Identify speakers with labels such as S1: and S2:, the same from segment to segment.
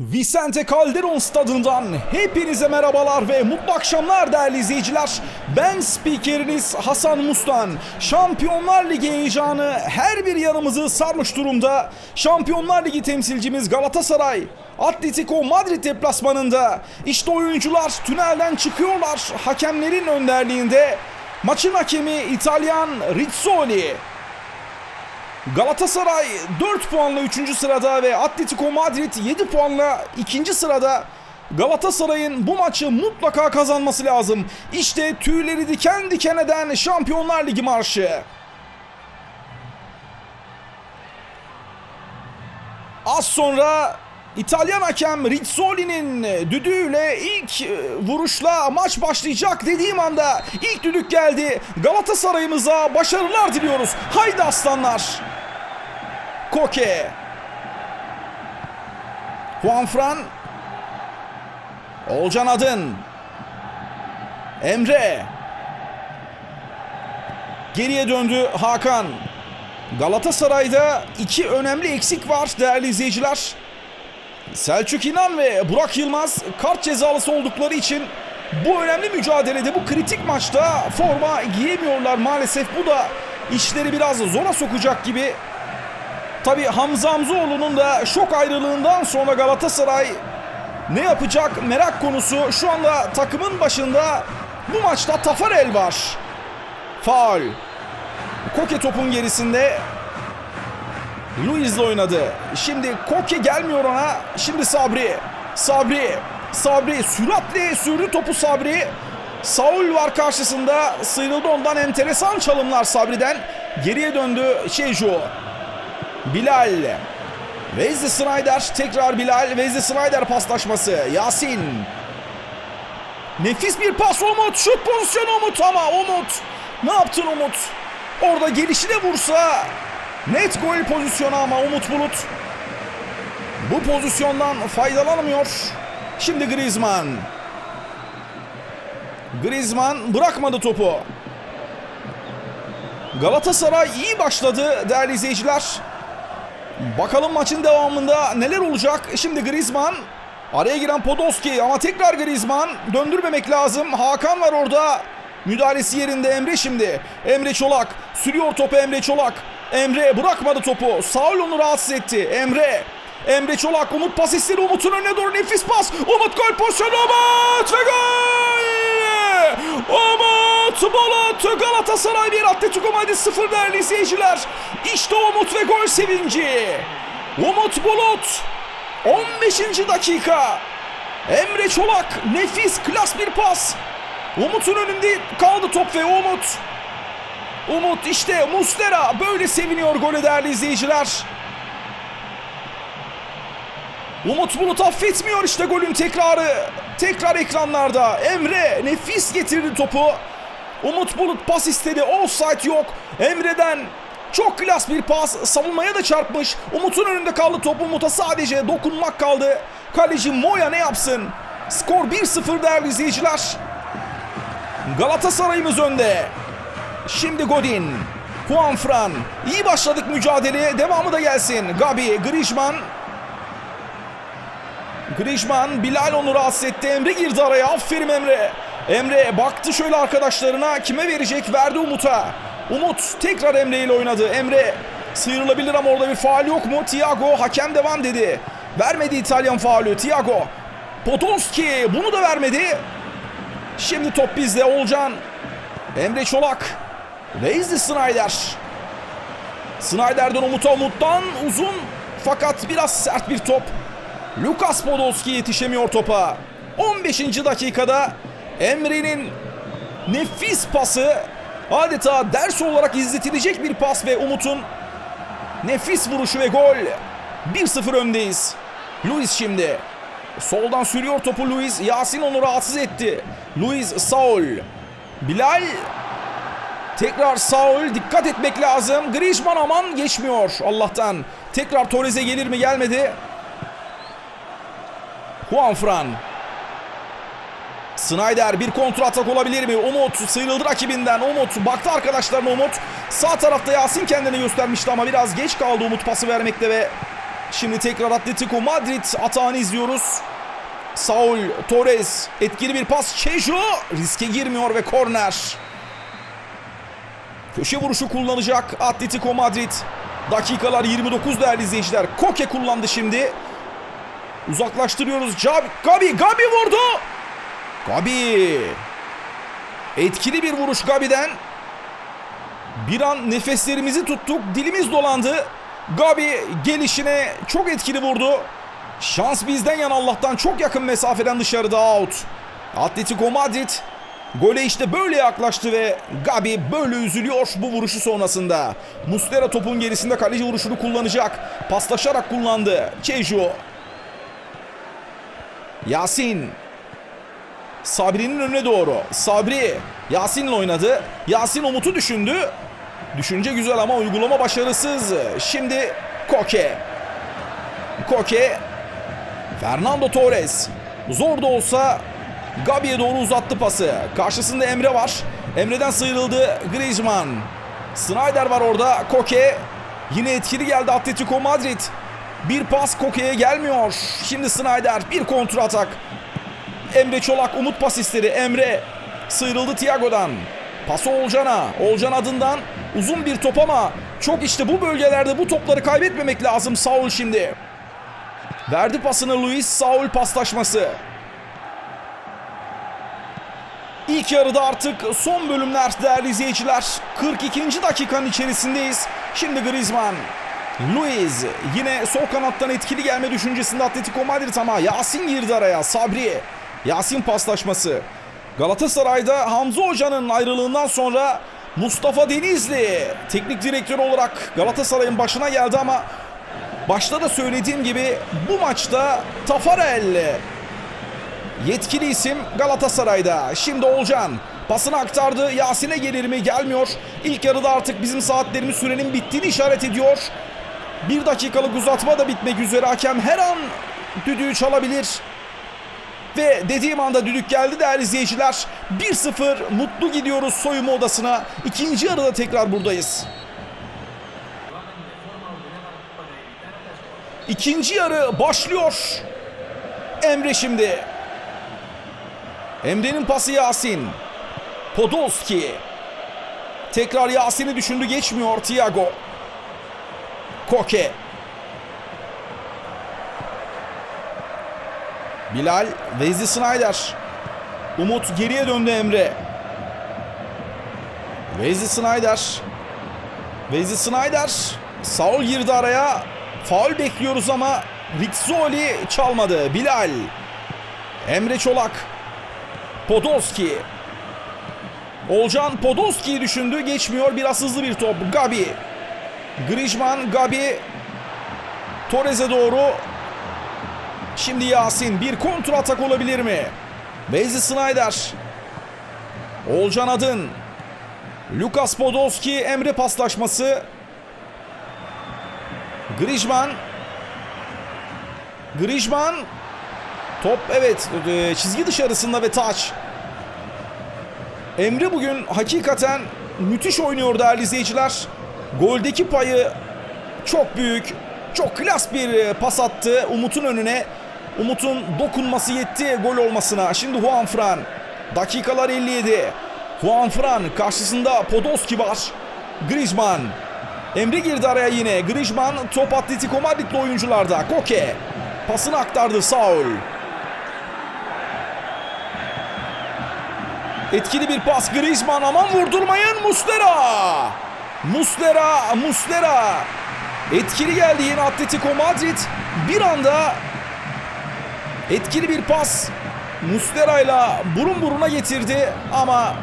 S1: Vicente Calderon stadından hepinize merhabalar ve mutlu akşamlar değerli izleyiciler. Ben spikeriniz Hasan Mustan. Şampiyonlar Ligi heyecanı her bir yanımızı sarmış durumda. Şampiyonlar Ligi temsilcimiz Galatasaray Atletico Madrid deplasmanında. İşte oyuncular tünelden çıkıyorlar hakemlerin önderliğinde. Maçın hakemi İtalyan Rizzoli. Galatasaray 4 puanla 3. sırada ve Atletico Madrid 7 puanla 2. sırada. Galatasaray'ın bu maçı mutlaka kazanması lazım. İşte tüyleri diken diken eden Şampiyonlar Ligi marşı. Az sonra İtalyan hakem Rizzoli'nin düdüğüyle ilk e, vuruşla maç başlayacak dediğim anda ilk düdük geldi. Galatasaray'ımıza başarılar diliyoruz. Haydi aslanlar. Koke. Juanfran. Olcan Adın. Emre. Geriye döndü Hakan. Galatasaray'da iki önemli eksik var değerli izleyiciler. Selçuk İnan ve Burak Yılmaz kart cezalısı oldukları için bu önemli mücadelede bu kritik maçta forma giyemiyorlar maalesef. Bu da işleri biraz zora sokacak gibi. Tabi Hamza Hamzoğlu'nun da şok ayrılığından sonra Galatasaray ne yapacak merak konusu. Şu anda takımın başında bu maçta Tafarel var. Faul. Koke topun gerisinde Luiz'le oynadı. Şimdi Koke gelmiyor ona. Şimdi Sabri. Sabri. Sabri süratle sürdü topu Sabri. Saul var karşısında. Sıyrıldı ondan enteresan çalımlar Sabri'den. Geriye döndü Şeju. Bilal. Wesley Snyder tekrar Bilal. Wesley Snyder paslaşması. Yasin. Nefis bir pas Umut. Şut pozisyonu Umut ama Umut. Ne yaptın Umut? Orada gelişine vursa net gol pozisyonu ama Umut Bulut bu pozisyondan faydalanamıyor. Şimdi Griezmann. Griezmann bırakmadı topu. Galatasaray iyi başladı değerli izleyiciler. Bakalım maçın devamında neler olacak. Şimdi Griezmann araya giren Podolski ama tekrar Griezmann döndürmemek lazım. Hakan var orada. Müdahalesi yerinde Emre şimdi. Emre Çolak sürüyor topu Emre Çolak. Emre bırakmadı topu. Saul onu rahatsız etti. Emre. Emre Çolak Umut pas istedi. Umut'un önüne doğru nefis pas. Umut gol pozisyonu Umut ve gol! Umut Bulut Galatasaray 1 Atletico Madrid 0 değerli izleyiciler. İşte Umut ve gol sevinci. Umut Bulut 15. dakika. Emre Çolak nefis klas bir pas. Umut'un önünde kaldı top ve Umut. Umut işte Mustera böyle seviniyor golü değerli izleyiciler. Umut Bulut affetmiyor işte golün tekrarı. Tekrar ekranlarda. Emre nefis getirdi topu. Umut Bulut pas istedi. Offside yok. Emre'den çok klas bir pas. Savunmaya da çarpmış. Umut'un önünde kaldı top. Umut'a sadece dokunmak kaldı. Kaleci Moya ne yapsın? Skor 1-0 değerli izleyiciler. Galatasaray'ımız önde. Şimdi Godin. Juanfran. İyi başladık mücadeleye. Devamı da gelsin. Gabi, Griezmann. Griezmann, Bilal onu rahatsız etti. Emre girdi araya. Aferin Emre. Emre baktı şöyle arkadaşlarına. Kime verecek? Verdi Umut'a. Umut tekrar Emre ile oynadı. Emre sıyrılabilir ama orada bir faal yok mu? Thiago hakem devam dedi. Vermedi İtalyan faulü. Thiago. Podolski bunu da vermedi. Şimdi top bizde Olcan. Emre Çolak. Wesley Snyder. Snyder'den Umut'a Umut'tan uzun fakat biraz sert bir top. Lukas Podolski yetişemiyor topa. 15. dakikada Emre'nin nefis pası adeta ders olarak izletilecek bir pas ve Umut'un nefis vuruşu ve gol. 1-0 öndeyiz. Luis şimdi. Soldan sürüyor topu Luis. Yasin onu rahatsız etti. Luis Saul. Bilal. Tekrar Saul. Dikkat etmek lazım. Griezmann aman geçmiyor Allah'tan. Tekrar Torres'e gelir mi gelmedi. Juanfran. Snyder bir kontra atak olabilir mi? Umut sıyrıldı rakibinden. Umut baktı arkadaşlarına Umut. Sağ tarafta Yasin kendini göstermişti ama biraz geç kaldı Umut pası vermekte ve Şimdi tekrar Atletico Madrid atağını izliyoruz. Saul Torres etkili bir pas. Çejo riske girmiyor ve korner. Köşe vuruşu kullanacak Atletico Madrid. Dakikalar 29 değerli izleyiciler. Koke kullandı şimdi. Uzaklaştırıyoruz. Gabi, Gabi, Gabi vurdu. Gabi. Etkili bir vuruş Gabi'den. Bir an nefeslerimizi tuttuk. Dilimiz dolandı. Gabi gelişine çok etkili vurdu. Şans bizden yan Allah'tan çok yakın mesafeden dışarıda out. Atletico Madrid gole işte böyle yaklaştı ve Gabi böyle üzülüyor bu vuruşu sonrasında. Muslera topun gerisinde kaleci vuruşunu kullanacak. Paslaşarak kullandı. Çeju. Yasin. Sabri'nin önüne doğru. Sabri Yasin'le oynadı. Yasin Umut'u düşündü. Düşünce güzel ama uygulama başarısız. Şimdi Koke. Koke. Fernando Torres. Zor da olsa Gabi'ye doğru uzattı pası. Karşısında Emre var. Emre'den sıyrıldı Griezmann. Snyder var orada. Koke. Yine etkili geldi Atletico Madrid. Bir pas Koke'ye gelmiyor. Şimdi Snyder bir kontra atak. Emre Çolak umut pas istedi. Emre sıyrıldı Thiago'dan. Pası Olcan'a. Olcan adından uzun bir top ama çok işte bu bölgelerde bu topları kaybetmemek lazım Saul şimdi. Verdi pasını Luis Saul paslaşması. İlk yarıda artık son bölümler değerli izleyiciler. 42. dakikanın içerisindeyiz. Şimdi Griezmann. Luis yine sol kanattan etkili gelme düşüncesinde Atletico Madrid ama Yasin girdi araya. Sabri. Yasin paslaşması. Galatasaray'da Hamza Hoca'nın ayrılığından sonra Mustafa Denizli teknik direktör olarak Galatasaray'ın başına geldi ama başta da söylediğim gibi bu maçta Tafarel yetkili isim Galatasaray'da. Şimdi Olcan pasını aktardı. Yasin'e gelir mi? Gelmiyor. İlk yarıda artık bizim saatlerimiz sürenin bittiğini işaret ediyor. Bir dakikalık uzatma da bitmek üzere. Hakem her an düdüğü çalabilir. Ve dediğim anda düdük geldi değerli izleyiciler. 1-0 mutlu gidiyoruz soyunma odasına. İkinci yarıda tekrar buradayız. İkinci yarı başlıyor. Emre şimdi. Emre'nin pası Yasin. Podolski. Tekrar Yasin'i düşündü geçmiyor Thiago. Koke. Bilal, Wesley Snyder. Umut geriye döndü Emre. Wesley Snyder. Wesley Snyder. Saul girdi araya. Faul bekliyoruz ama Rizzoli çalmadı. Bilal. Emre Çolak. Podolski. Olcan Podolski'yi düşündü. Geçmiyor. Biraz hızlı bir top. Gabi. Griezmann, Gabi. Torres'e doğru. Şimdi Yasin. Bir kontra atak olabilir mi? Wesley Snyder. Olcan Adın. Lukas Podolski. Emre paslaşması. Griezmann. Griezmann. Top evet e, çizgi dışarısında ve taç. Emre bugün hakikaten müthiş oynuyor değerli izleyiciler. Goldeki payı çok büyük. Çok klas bir e, pas attı Umut'un önüne. Umut'un dokunması yetti gol olmasına. Şimdi Juan Fran. Dakikalar 57. Juan Fran karşısında Podolski var. Griezmann. Emre girdi araya yine. Griezmann top Atletico Madrid'li oyuncularda. Koke. Pasını aktardı Saul. Etkili bir pas Griezmann aman vurdurmayın Muslera. Muslera, Muslera. Etkili geldi yine Atletico Madrid. Bir anda etkili bir pas Muslera ile burun buruna getirdi ama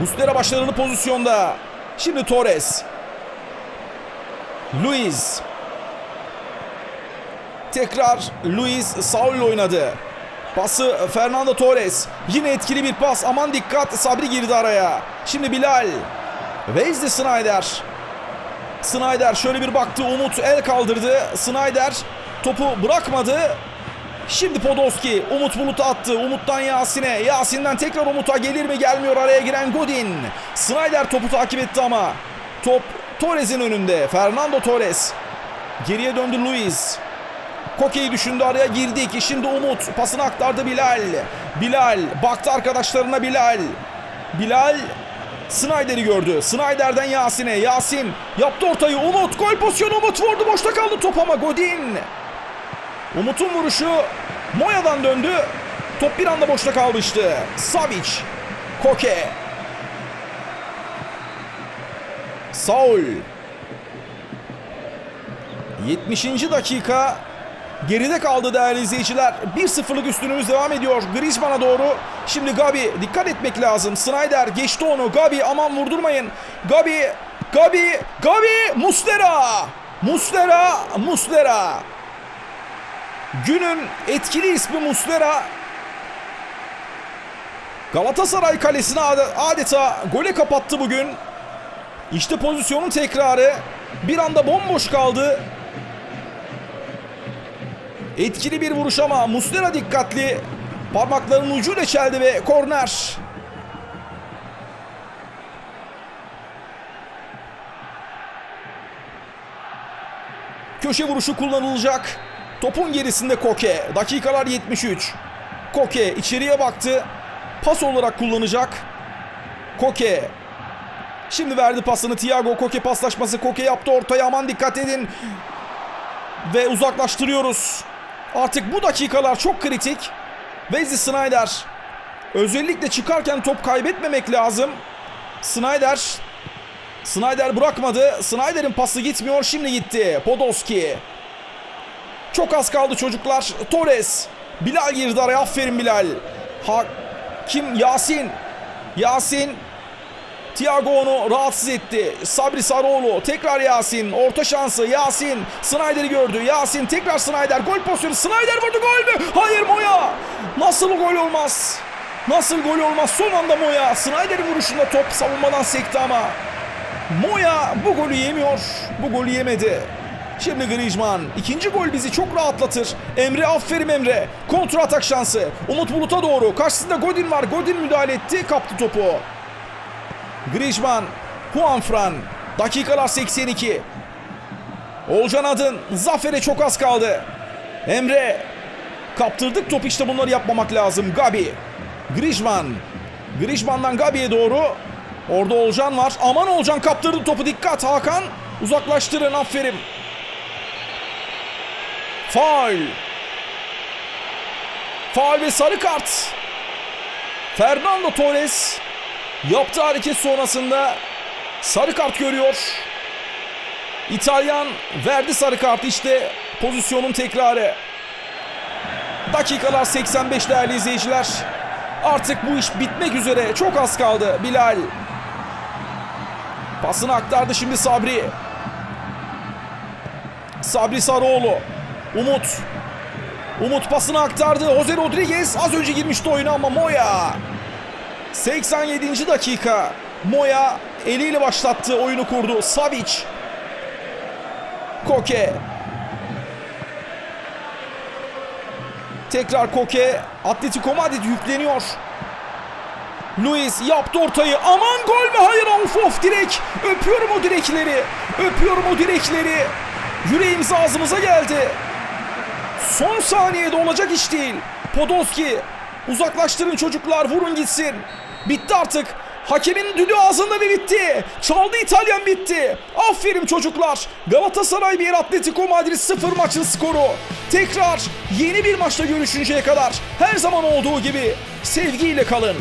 S1: Muslera başarılı pozisyonda. Şimdi Torres. Luis. Tekrar Luis Saul oynadı. Pası Fernando Torres. Yine etkili bir pas. Aman dikkat. Sabri girdi araya. Şimdi Bilal. Wesley Snyder. Snyder şöyle bir baktı. Umut el kaldırdı. Snyder topu bırakmadı. Şimdi Podolski. Umut Bulut attı. Umut'tan Yasin'e. Yasin'den tekrar Umut'a gelir mi? Gelmiyor araya giren Godin. Snyder topu takip etti ama. Top Torres'in önünde. Fernando Torres. Geriye döndü Luis. Koke'yi düşündü araya girdik. Şimdi Umut pasını aktardı Bilal. Bilal baktı arkadaşlarına Bilal. Bilal Snyder'i gördü. Snyder'den Yasin'e. Yasin yaptı ortayı. Umut gol pozisyonu Umut vurdu. Boşta kaldı top ama Godin. Umut'un vuruşu Moya'dan döndü. Top bir anda boşta kalmıştı. Savic. Koke. Saul. 70. dakika geride kaldı değerli izleyiciler. 1-0'lık üstünümüz devam ediyor. Griezmann'a doğru. Şimdi Gabi dikkat etmek lazım. Snyder geçti onu. Gabi aman vurdurmayın. Gabi, Gabi, Gabi, Muslera. Muslera, Muslera. Günün etkili ismi Muslera. Galatasaray kalesini ade- adeta gole kapattı bugün. İşte pozisyonun tekrarı. Bir anda bomboş kaldı. Etkili bir vuruş ama Muslera dikkatli. Parmaklarının ucuyla çeldi ve korner. Köşe vuruşu kullanılacak. Topun gerisinde Koke. Dakikalar 73. Koke içeriye baktı. Pas olarak kullanacak. Koke. Şimdi verdi pasını Thiago Koke paslaşması. Koke yaptı ortaya aman dikkat edin. Ve uzaklaştırıyoruz. Artık bu dakikalar çok kritik. Wesley Snyder. Özellikle çıkarken top kaybetmemek lazım. Snyder. Snyder bırakmadı. Snyder'in pası gitmiyor. Şimdi gitti. Podolski. Çok az kaldı çocuklar. Torres. Bilal girdi araya. Aferin Bilal. Ha, kim? Yasin. Yasin. Thiago onu rahatsız etti. Sabri Sarıoğlu tekrar Yasin. Orta şansı Yasin. Snyder'i gördü. Yasin tekrar Snyder. Gol pozisyonu. Snyder vurdu gol mü? Hayır Moya. Nasıl gol olmaz? Nasıl gol olmaz? Son anda Moya. Snyder'in vuruşunda top savunmadan sekti ama. Moya bu golü yemiyor. Bu golü yemedi. Şimdi Griezmann. ikinci gol bizi çok rahatlatır. Emre aferin Emre. Kontra atak şansı. Umut Bulut'a doğru. Karşısında Godin var. Godin müdahale etti. Kaptı topu. Griezmann, Juanfran. Dakikalar 82. Olcan Adın. Zafere çok az kaldı. Emre. Kaptırdık top işte bunları yapmamak lazım. Gabi. Griezmann. Griezmann'dan Gabi'ye doğru. Orada Olcan var. Aman Olcan kaptırdı topu. Dikkat Hakan. Uzaklaştırın aferin. Faul. Faul ve sarı kart. Fernando Torres Yaptığı hareket sonrasında sarı kart görüyor. İtalyan verdi sarı kart işte pozisyonun tekrarı. Dakikalar 85 değerli izleyiciler. Artık bu iş bitmek üzere. Çok az kaldı Bilal. Pasını aktardı şimdi Sabri. Sabri Sarıoğlu. Umut. Umut pasını aktardı. Jose Rodriguez az önce girmişti oyuna ama Moya. 87. dakika. Moya eliyle başlattı, oyunu kurdu. Savic. Koke. Tekrar Koke. Atletico Madrid yükleniyor. Luis yaptı ortayı. Aman gol mü? Hayır of of direk. Öpüyorum o direkleri. Öpüyorum o direkleri. Yüreğimiz ağzımıza geldi. Son saniyede olacak iş değil. Podolski uzaklaştırın çocuklar vurun gitsin. Bitti artık. Hakemin düdüğü ağzında ve bitti. Çaldı İtalyan bitti. Aferin çocuklar. Galatasaray 1 Atletico Madrid 0 maçın skoru. Tekrar yeni bir maçta görüşünceye kadar her zaman olduğu gibi sevgiyle kalın.